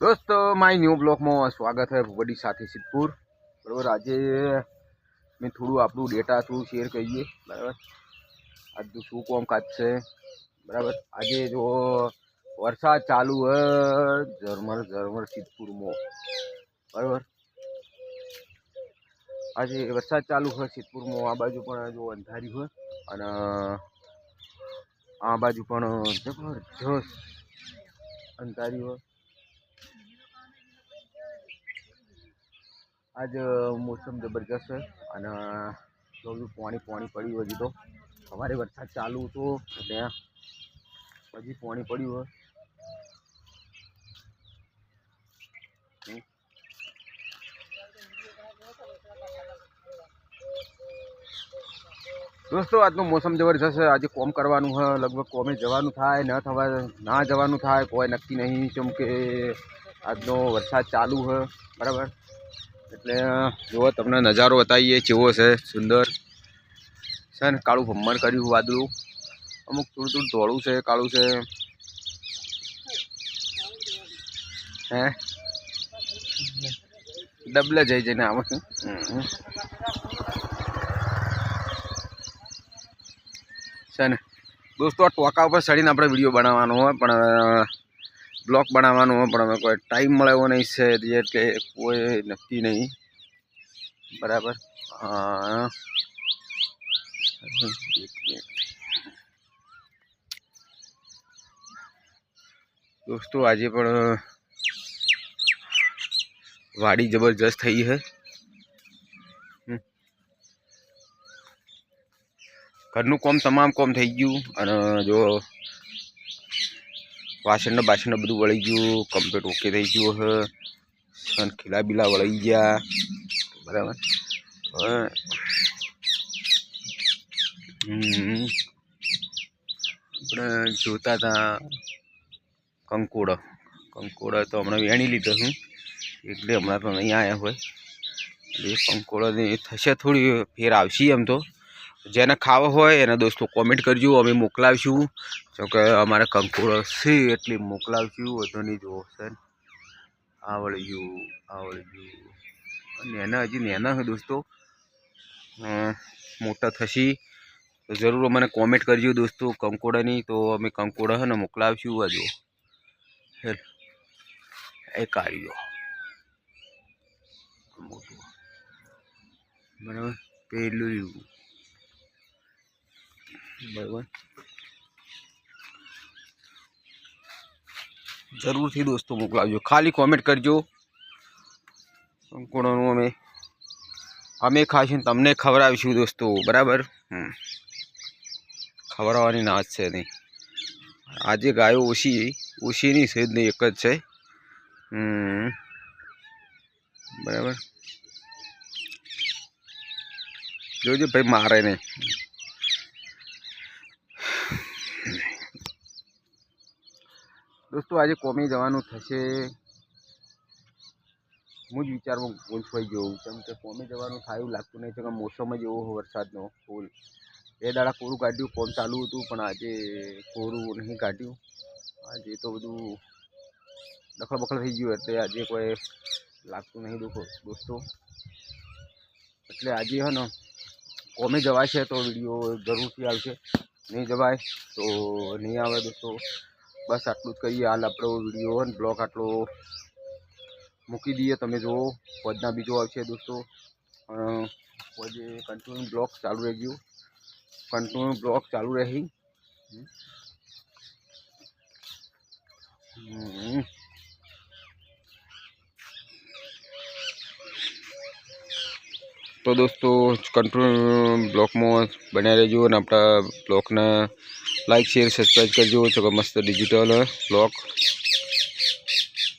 દોસ્તો, my new બ્લોકમાં સ્વાગત છે ભૂપડી સાથે સિદ્ધપુર. બરાબર, આજે મેં થોડું આપણું ડેટા થોડું શેર કરીએ. બરાબર? આજનું શું કોમ કાજ છે? બરાબર? આજે જો વરસાદ ચાલુ હ, ઝરમર ઝરમર સિદ્ધપુરમાં. બરાબર? આજે વરસાદ ચાલુ હોય સિદ્ધપુરમાં, આ બાજુ પણ જો અંધારી હોય અને આ બાજુ પણ જબરજસ્ત અંધારી હોય આજ મોસમ જબરજસ્ત છે અને થોડું પાણી પાણી પડ્યું હજી તો. સવારે વરસાદ ચાલુ હતો એટલે હજી પાણી પડ્યું હોય. દોસ્તો, આજનું મોસમ જબરજસ્ત છે. આજે કોમ કરવાનું છે લગભગ કોમે જવાનું થાય, ન થવા ના જવાનું થાય, કોઈ નક્કી નહીં કેમ આજનો વરસાદ ચાલુ છે બરાબર? એટલે જુઓ, તમને નજારો બતાવીએ કેવો છે, સુંદર. છે ને, કાળું ભમ્મણ કર્યું, વાદળું. અમુક થોડું થોડું ધોળું છે, કાળું છે. હે? ડબલે જઈ જઈને આવે. છે ને? દોસ્તો, આ ટોકા ઉપર ચડીને આપણે વીડિયો બનાવવાનો હોય, પણ બ્લોગ બનાવવાનો પણ અમે કોઈ ટાઈમ મળ્યો નહીં છે, એટલે કોઈ નક્કી નહીં. બરાબર. દોસ્તો, આજે પણ, વાડી જબરજસ્ત થઈ છે. ઘરનું કોમ તમામ કોમ થઈ ગયું, અને જો વાસણ બાસણ બધું વળી ગયું કમ્પ્લીટ ઓકે થઈ ગયું હ. સન ખીલા બીલા વળી ગયા. બરાબર. આપણે જોતા હતા કંકોડો. કંકોડો તો હમણાં વેણી લીધો હું. એટલે હમણાં તો નહીં આવ્યા હોય. એટલે કંકોડોની થશે થોડી ફેર આવશે એમ તો. જેને ખાવો હોય એના દોસ્તો કોમેન્ટ કરજો, અમે મોકલાવીશું. જોકે અમારે કંકોડો છે એટલે મોકલાવીશું, વધુ નહીં જોવો છે. આવડ્યું ગયું આવડી ગયું નેના હજી નેના છે દોસ્તો. મોટા થશે. તો જરૂર મને કોમેન્ટ કરજો દોસ્તો કંકોડાની. તો અમે કંકોડા છે ને મોકલાવીશું હજુ હેલ. એ કાઢ્યો મોટું. બરાબર? પેલું બરાબર જરૂરથી દોસ્તો મોકલાવજો. ખાલી કોમેન્ટ કરજો. કંકોડાનું અમે અમે ખાશું તમને ખવડાવીશું દોસ્તો. બરાબર? ખવડાવવાની ના જ છે નહીં. આજે ગાયો ઓછી ઓછી નહીં છે નહીં, એક જ છે. બરાબર? જોજો ભાઈ મારે નહીં. દોસ્તો, આજે કોમી જવાનું થશે. હું જ વિચારમાં ગોંચવાઈ ગયો. કેમ કે કોમે જવાનું થાય એવું લાગતું નહીં. કે મોસમ જ એવો વરસાદનો, ફૂલ. એ દાડા કોરું કાઢ્યું, કોમ ચાલુ હતું, પણ આજે કોરું નહીં કાઢ્યું. આજે તો બધું દખલ બખલ થઈ ગયું. એટલે આજે કોઈ લાગતું નહીં દુઃખો, દોસ્તો. એટલે આજે હે ને, કોમે જવાશે તો વીડિયો જરૂરથી આવશે. નહીં જવાય તો નહીં આવે, દોસ્તો. બસ આટલું જ કહીએ. હાલ આપણો વીડિયો હોય ને બ્લોગ આટલો મૂકી દઈએ. તમે જુઓ પદના બીજો આવશે દોસ્તો. પછી કન્ટિન્યુ બ્લોક ચાલુ રહી ગયું કન્ટિન્યુ બ્લોક ચાલુ રહી. હમ. તો દોસ્તો કંટ્રોલ બ્લોકમાં બન્યા રહેજો અને આપણા બ્લોગને લાઈક શેર સબસ્ક્રાઈબ કરજો. તો મસ્ત ડિજિટલ બ્લોગ